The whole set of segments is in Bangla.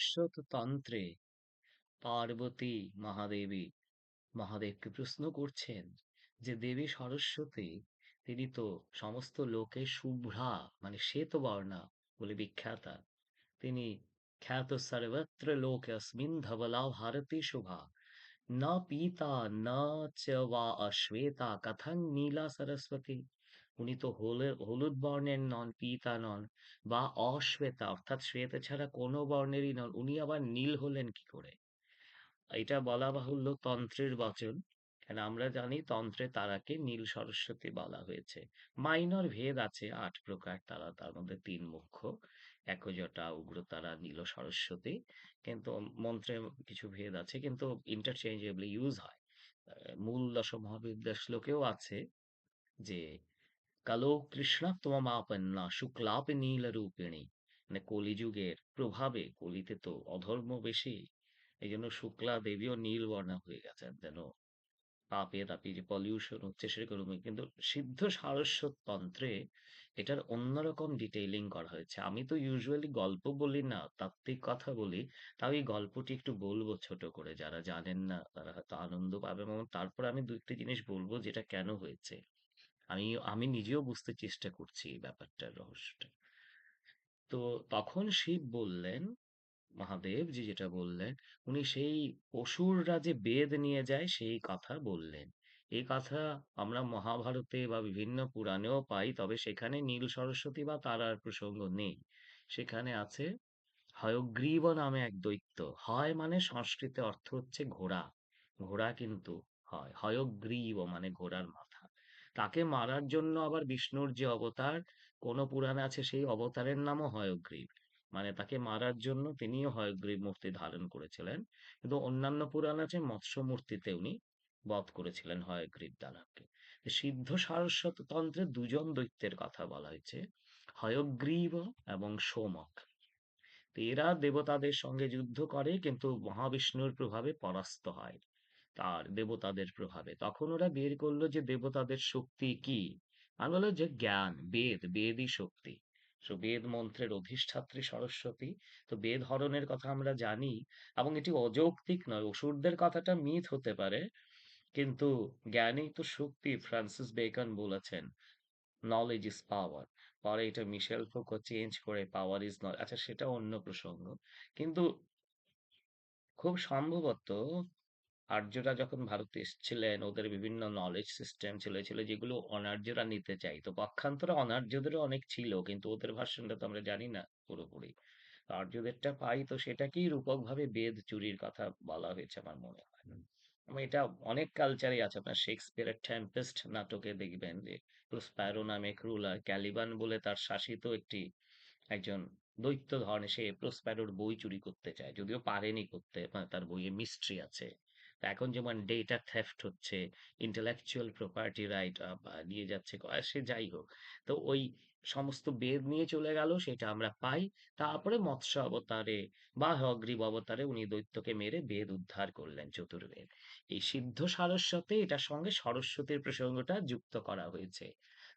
সারস্বত তন্ত্রে পার্বতী মহাদেবী মহাদেবকে প্রশ্ন করছেন যে, দেবী সরস্বতী, তিনি তো সমস্ত লোকে শুভ্রা মানে শ্বেতবর্ণা বলে বিখ্যাতা। তিনি খ্যাত সর্বত্র লোকেস্মিন ধবলা ভারতী শোভা। না পিতা, না চ বা অশ্বেতা, কথং নীলা সরস্বতী। উনি তো হলে- হলুদ বর্ণের নন, পিতা নন বা অশ্বেতা, অর্থাৎ শ্বেত ছাড়া কোনো বর্ণেরই নন, উনি আবার নীল হলেন কি করে? এটা বলা বাহুল্য তন্ত্রের বচন। কেন আমরা জানি তন্ত্রে তারাকে নীল সরস্বতী বলা হয়েছে। মাইনর ভেদ আছে, আট প্রকার তারা, তার মধ্যে তিন মুখ্য। একজটা উগ্রতারা নীল সরস্বতী, কিন্তু মন্ত্রে কিছু ভেদ আছে, কিন্তু ইন্টারচেঞ্জেবলি ইউজ হয়। মূল দশ মহাবিদ্যা শ্লোকেও আছে যে কালো কৃষ্ণ তোমামাপন্না শুক্লাপে নীল রূপিণী মানে কলিযুগের প্রভাবে কলিতে তো অধর্ম বেশি এই জন্য শুক্লা দেবীও নীল বর্ণা হয়ে গেছেন যেন পাপে তাপে যে পলিউশন হচ্ছে সেরকম কিন্তু সিদ্ধ সারস্বত তন্ত্রে এটার অন্যরকম ডিটেইলিং করা হয়েছে আমি তো ইউজুয়ালি গল্প বলি না তাত্ত্বিক কথা বলি তাও এই গল্পটি একটু বলব ছোট করে যারা জানেন না তারা হয়তো আনন্দ পাবে এবং তারপর আমি দু একটি জিনিস বলব যেটা কেন হয়েছে আমি আমি নিজেও বুঝতে চেষ্টা করছি এই ব্যাপারটার রহস্যটা। তো তখন শিব বললেন, মহাদেব জি যেটা বললেন, উনি সেই অসুররা যে বেদ নিয়ে যায় সেই কথা বললেন। এই কথা আমরা মহাভারতে বা বিভিন্ন পুরাণেও পাই, তবে সেখানে নীল সরস্বতী বা তারার প্রসঙ্গ নেই। সেখানে আছে, হয়গ্রীব নামে এক দৈত্য। হয় মানে সংস্কৃতে অর্থ হচ্ছে ঘোড়া। ঘোড়া কিন্তু হয়। হয়গ্রীব মানে ঘোড়ার মাথা। তাকে মারার জন্য আবার বিষ্ণুর যে অবতার, কোন পুরাণে আছে সেই অবতারের নামও হয়গ্রীব। মানে তাকে মারার জন্য তিনিও হয়গ্রীব মূর্তি ধারণ করেছিলেন। কিন্তু অন্যান্য পুরাণ আছে মৎস্য মূর্তিতে উনি বধ করেছিলেন হয়গ্রীব দানবকে সিদ্ধ সারস্বত তন্ত্রে দুজন দৈত্যের কথা বলা হয়েছে, হয়গ্রীব এবং সোমক। এরা দেবতাদের সঙ্গে যুদ্ধ করে, কিন্তু মহাবিষ্ণুর প্রভাবে পরাস্ত হয়। তার দেবতাদের প্রভাবে। তখন ওরা বের করল যে দেবতাদের শক্তি কি? আর বলল যে জ্ঞান, বেদ, বেদই শক্তি। তো বেদ মন্ত্রের অধিষ্ঠাত্রী সরস্বতী। তো বেদ হরণের কথা আমরা জানি এবং এটি অযৌক্তিক নয়, অসুরদের কথাটা মিথ হতে পারে। কিন্তু জ্ঞানই তো শক্তি, ফ্রান্সিস বেকন বলেছেন নলেজ ইজ পাওয়ার পরে এটা মিশেল ফোকো চেঞ্জ করে পাওয়ার ইজ নলেজ আচ্ছা সেটা অন্য প্রসঙ্গ। কিন্তু খুব সম্ভবত আর্যরা যখন ভারতে এসেছিলেন ওদের বিভিন্ন নলেজ সিস্টেম ছিল ছিল যেগুলো অনার্যরা নিতে চাইতো পক্ষান্তরে অনার্যদেরও অনেক ছিল কিন্তু ওদের ভার্সনটা তো আমরা জানি না পুরোপুরি। আর্যদেরটা পাই তো সেটাকেই রূপক ভাবে বেদ চুরির কথা বলা হয়েছে আমার মনে হয়। এটা অনেক কালচারে আছে। আপনার শেক্সপিয়ারের টেম্পেস্ট নাটকে দেখবেন যে প্রোস্প্যারো নামে রুলার ক্যালিবান বলে তার শাসিত একটি একজন দৈত্য ধরনের সে প্রোস্প্যারোর বই চুরি করতে চায়। যদিও পারেনি করতে তার বইয়ে মিস্ট্রি আছে। এখন যেমন ডেটা থেফট হচ্ছে ইন্টেলেকচুয়াল প্রপার্টি রাইট নিয়ে যাচ্ছে সে যাই হোক, তো ওই সমস্ত বেদ নিয়ে চলে গেল, সেটা আমরা পাই। তারপরে মৎস্য অবতারে বা হগ্রীব অবতারে উনি দৈত্যকে মেরে বেদ উদ্ধার করলেন চতুর্বেদ। এই সিদ্ধ সারস্বতে এটার সঙ্গে সরস্বতীর প্রসঙ্গটা যুক্ত করা হয়েছে,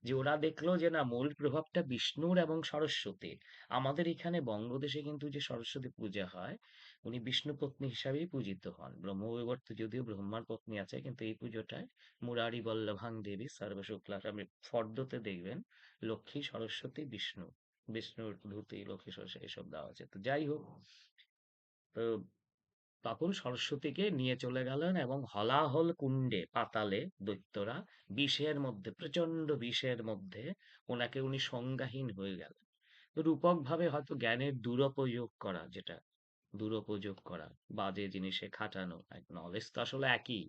যে ওরা দেখল যে না, মূল প্রভাবটা বিষ্ণুর এবং সরস্বতীর। আমাদের এখানে বঙ্গদেশে কিন্তু যে সরস্বতী পূজা হয় উনি বিষ্ণু পত্নী হিসাবেই পূজিত হন। ব্রহ্মবিবর্ত যদিও ব্রহ্মার পত্নী আছে, কিন্তু এই পুজোটায় মুরারি বল্লভাং দেবী সর্বশুক্লা আপনি ফর্দতে দেখবেন লক্ষ্মী, সরস্বতী, বিষ্ণু। বিষ্ণুর ধুতি, লক্ষ্মী, সরস্বতী এসব দেওয়া আছে। তো যাই হোক, তো তখন সরস্বতীকে নিয়ে চলে গেলেন এবং হলাহল কুণ্ডে পাতালে দৈত্যরা বিষের মধ্যে প্রচণ্ড বিষের মধ্যে ওনাকে উনি সংজ্ঞাহীন হয়ে গেলেন। রূপক ভাবে হয়তো জ্ঞানের দুরপয়োগ করা যেটা দুরুপযোগ করা বাজে জিনিসে খাটানো। নলেজ তো আসলে একই।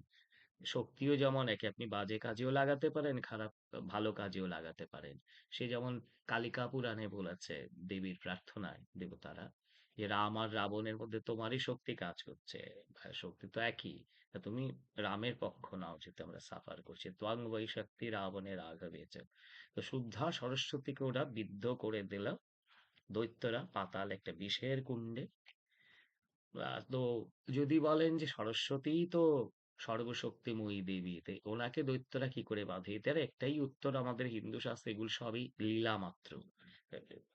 শক্তিও যেমন একে, আপনি বাজে কাজেও লাগাতে পারেন, খারাপ ভালো কাজেও লাগাতে পারেন। সে যেমন কালিকা পুরাণে বলেছে দেবীর প্রার্থনায়, দেবতারা, যে রাম আর রাবণের মধ্যে তোমারই শক্তি কাজ করছে। শক্তি তো একই। তুমি রামের পক্ষ নাও যেতে আমরা সাফার করছি। ত্বং বৈ শক্তি রাবণের আঘাবেছে তো শুদ্ধা সরস্বতীকে ওরা বিদ্ধ করে দিল। দৈত্যরা পাতাল একটা বিষের কুণ্ডে তো যদি বলেন যে সরস্বতী তো সর্বশক্তিময়ী দেবী, তো ওনাকে দৈত্যরা কি করে বাঁধে? এটার একটাই উত্তর আমাদের হিন্দু শাস্ত্রে এগুলো সবই লীলা মাত্র।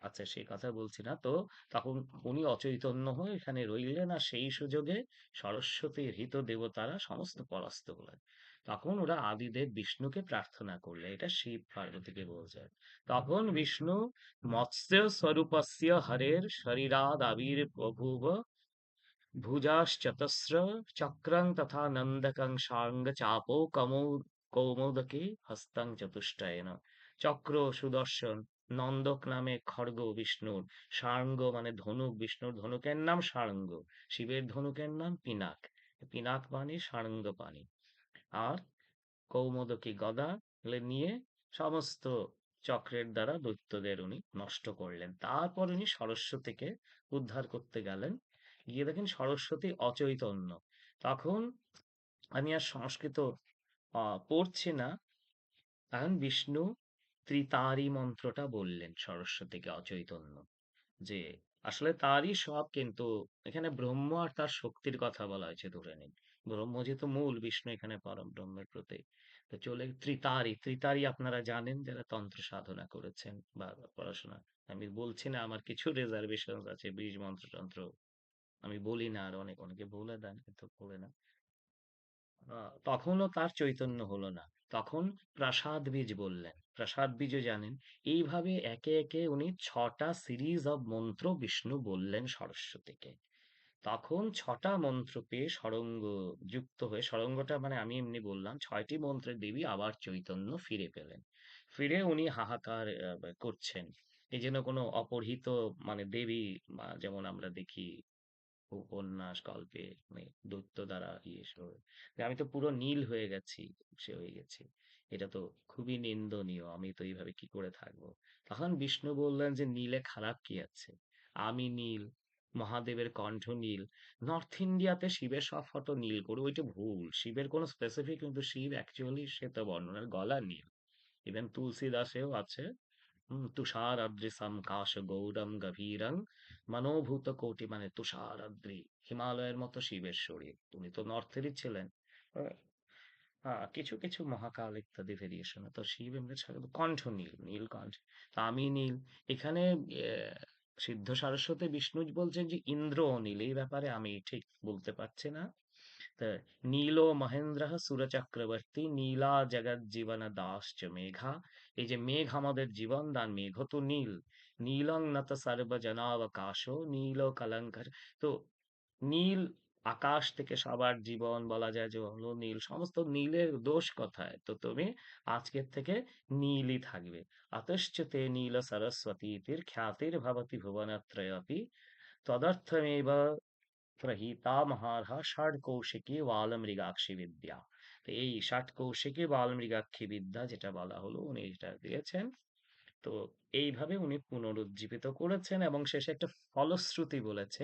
আচ্ছা সে কথা বলছি না। তো তখন উনি অচৈতন্য হয়ে এখানে রইলেন আর সেই সুযোগে সরস্বতীর হৃত দেবতারা সমস্ত পরাস্ত হলেন। তখন ওরা আদিদেব বিষ্ণুকে প্রার্থনা করলে, এটা শিব পার্বতীকে বলছে তখন বিষ্ণু মৎস্য স্বরূপস্য হরের শরীরাদ আবির বভূব ভুজাশ্চতস্র চক্রং তথা নন্দকং সাঙ্গ চাপো কমৌ কৌমোদকে হস্তং চতুষ্টয়েন চক্র সুদর্শন নন্দক নামে খড়গ বিষ্ণুর সার্ঙ্গ মানে ধনুক বিষ্ণুর ধনুকের নাম সার্ঙ্গ শিবের ধনুকের নাম পিনাক পিনাক মানে সার্ঙ্গ পানি আর কৌমোদকী গদা নিয়ে সমস্ত চক্রের দ্বারা দৈত্যদের উনি নষ্ট করলেন। তারপর উনি সরস্বতীকে উদ্ধার করতে গেলেন। গিয়ে দেখেন সরস্বতী অচৈতন্য। তখন আমি আর সংস্কৃত পড়ছি না। তখন বিষ্ণু ত্রিতারি মন্ত্রটা বললেন সরস্বতীকে অচৈতন্য যে, আসলে তারই সব কিন্তু এখানে ব্রহ্ম আর তার শক্তির কথা বলা হয়েছে, ধরে নিন। ব্রহ্ম যেহেতু মূল, বিষ্ণু এখানে পরম ব্রহ্মের প্রতীক। তো চলে ত্রিতারি ত্রিতারি আপনারা জানেন যারা তন্ত্র সাধনা করেছেন বা পড়াশোনা, আমি বলছি না আমার কিছু রিজার্ভেশন আছে, বীজ মন্ত্র তন্ত্র আমি বলি না আর অনেক, অনেকে বলে দেন কিন্তু বলে না। তখনও তার চৈতন্য হলো না। তখন প্রাসাদ বীজ বললেন, প্রাসাদ বীজও জানেন, এইভাবে একে একে উনি ছটা সিরিজ অব মন্ত্র বিষ্ণু বললেন সরস্বতীকে। তখন ছটা মন্ত্র পেয়ে সরঙ্গ যুক্ত হয়ে, সরঙ্গটা মানে আমি এমনি বললাম, ছয়টি মন্ত্রের দেবী আবার চৈতন্য ফিরে পেলেন। ফিরে উনি হাহাকার করছেন। এই যেন কোনো অপহৃত মানে দেবী যেমন আমরা দেখি উপন্যাস গল্পে মানে দৈত্য দ্বারা ইয়ে যে আমি তো পুরো নীল হয়ে গেছি, সে হয়ে গেছি। এটা তো খুবই নিন্দনীয়, আমি তো এইভাবে কি করে থাকব? তখন বিষ্ণু বললেন যে, নীলে খারাপ কি আছে? আমি নীল, মহাদেবের কণ্ঠ নীল, নর্থ ইন্ডিয়াতে শিবের সব ফটো নীল করে, ওইটা ভুল। শিবের কোনো স্পেসিফিক কিন্তু শিব অ্যাকচুয়ালি শ্বেত বর্ণনার গলা নীল। ইভেন তুলসী দাসেও আছে। তুষারাদ্রিসম গৌরম গভীরং মনোভূত কোটি মানে তুষারাদ্রি। হিমালয়ের মতো শিবের শরীর। উনি তো নর্থেরই ছিলেন। কিছু কিছু মহাকাল ইত্যাদি ভেরিয়েশন তো শিব এমনি ছাড়া কণ্ঠ নীল নীল কণ্ঠ। তা আমি নীল। এখানে সিদ্ধ সারস্বতী বিষ্ণু বলছেন যে ইন্দ্র নীল, এই ব্যাপারে আমি ঠিক বলতে পারছি না। নীলো মহেন্দ্রः সুরচক্রবর্তী নীলা জগৎ জীবন দাস মেঘা এই যে মেঘ আমাদের জীবন দান মেঘ তো নীল নীলং নত সর্বজনাবকাশ নীল কলঙ্কর তো নীল আকাশ থেকে সবার জীবন বলা যায় যে হলো নীল। সমস্ত নীলের দোষ কথায়? তো তুমি আজকের থেকে নীলই থাকবে। অতশ্চতে নীল সরস্বতী তীর খ্যাতির ভবতি ভুবনত্রয়পি। তদর্থমেব প্রহিতা মহারহা ষাট কৌশিকী বালমৃগাক্ষী বিদ্যা তো এই ষাট কৌশিকী বালমৃগাক্ষী বিদ্যা যেটা বলা হলো, উনি এটা দিয়েছেন। তো এইভাবে উনি পুনরুজ্জীবিত করেছেন এবং শেষে একটা ফলশ্রুতি বলেছে,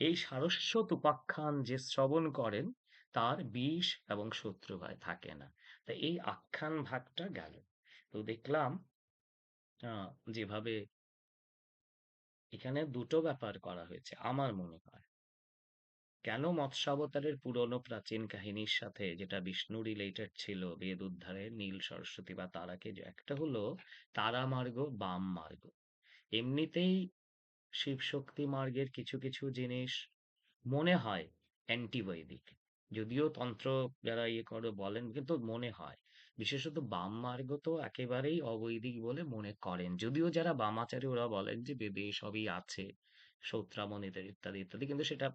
এই সারস্বত উপাখ্যান যে শ্রবণ করেন, তার বিষ এবং শত্রু ভয় থাকে না। তো এই আখ্যান ভাগটা গেল। তো দেখলাম যেভাবে এখানে দুটো ব্যাপার করা হয়েছে, আমার মনে হয়। কেন মৎস্যাবতারের পুরনো প্রাচীন কাহিনীর সাথে যেটা বিষ্ণু রিলেটেড ছিল, বেদ উদ্ধারের নীল সরস্বতী বা তারাকে একটা হলো তারা মার্গ, বাম মার্গ। এমনিতেই শিব শক্তি মার্গের কিছু কিছু জিনিস মনে হয় অ্যান্টিবৈদিক যদিও তন্ত্র যারা ইয়ে করে বলেন, কিন্তু মনে হয়। বিশেষত বাম মার্গ তো একেবারেই অবৈদিক বলে মনে করেন। যদিও যারা বামাচারী ওরা বলেন যে বেদে সবই আছে সৌত্রামণিতে ইত্যাদি ইত্যাদি, কিন্তু সেটা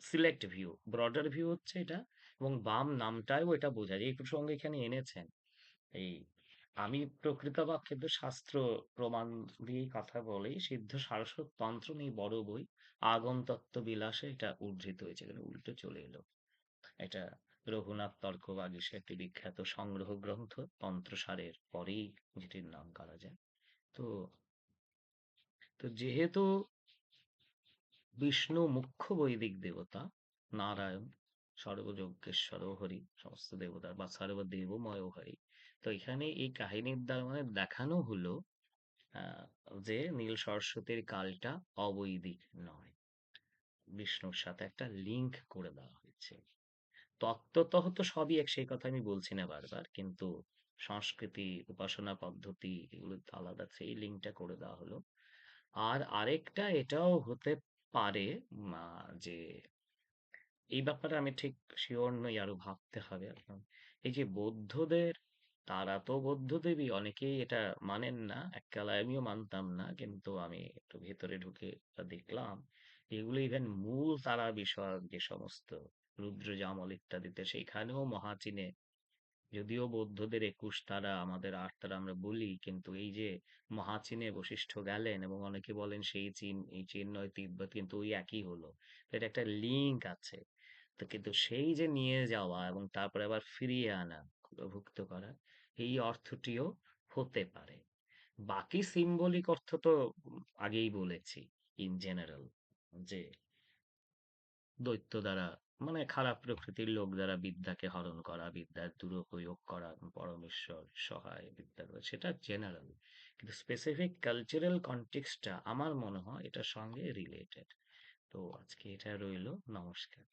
সিলেক্ট ভিউ ব্রডার ভিউ হচ্ছে এটা এবং বাম নামটাও এটা বোঝা যায় এই প্রসঙ্গে এখানে এনেছেন। এই আমি প্রকৃত প্রকৃতপক্ষে তো শাস্ত্র প্রমাণ দিয়েই কথা বলি, সিদ্ধ সারস্বত তন্ত্র নেই বড় বই আগম তত্ত্ব বিলাসে এটা উদ্ধৃত হয়েছে, এখানে উল্টো চলে এলো। এটা রঘুনাথ তর্ক বাগীশে একটি বিখ্যাত সংগ্রহ গ্রন্থ তন্ত্রসারের পরেই যেটির নাম করা যায়। তো তো যেহেতু বিষ্ণু মুখ্য বৈদিক দেবতা, নারায়ণ সর্বযজ্ঞেশ্বর হরি, সমস্ত দেবতার বা সর্বদেবময় হরি। তো এখানে এই কাহিনীর দ্বারা মানে দেখানো হলো যে নীল সরস্বতীর কালটা অবৈদিক নয়। বিষ্ণুর সাথে একটা লিংক করে দেওয়া হয়েছে। তত্ত্বতः তো সবই এক, সেই কথা আমি বলছি না বারবার, কিন্তু সংস্কৃতি, উপাসনা পদ্ধতি, এগুলো তো আলাদা, সেই লিঙ্কটা করে দেওয়া হলো। আর আরেকটা এটাও হতে পারে যে এই ব্যাপারে আমি ঠিক শিওর নই, আরও ভাবতে হবে এই যে বৌদ্ধদের, তারা তো বৌদ্ধদেবী, অনেকেই এটা মানেন না, এককালে আমিও মানতাম না, কিন্তু আমি একটু ভেতরে ঢুকে দেখলাম। এগুলো ইভেন মূল তারা বিষয়ক যে সমস্ত রুদ্র জামল ইত্যাদিতে সেইখানেও মহাচিনে যদিও বৌদ্ধদের একুশ তারা আমাদের আট তারা আমরা বলি, কিন্তু এই যে মহাচিনে বশিষ্ঠ গেলেন এবং অনেকে বলেন সেই চীন এই চীন নয় তিব্বত, কিন্তু ওই একই হলো। এটা একটা লিঙ্ক আছে। তো কিন্তু সেই যে নিয়ে যাওয়া এবং তারপরে আবার ফিরিয়ে আনা ভুক্ত করা, এই অর্থটিও হতে পারে। বাকি সিম্বলিক অর্থ তো আগেই বলেছি ইন জেনারেল যে দৈত্য দ্বারা মানে খারাপ প্রকৃতির লোক দ্বারা বিদ্যাকে হরণ করা বিদ্যার দুরুপয়োগ করা পরমেশ্বর সহায় বিদ্যা করা, সেটা জেনারেল কিন্তু স্পেসিফিক কালচারাল কনটেক্সটটা আমার মনে হয় এটার সঙ্গে রিলেটেড তো আজকে এটা রইল নমস্কার।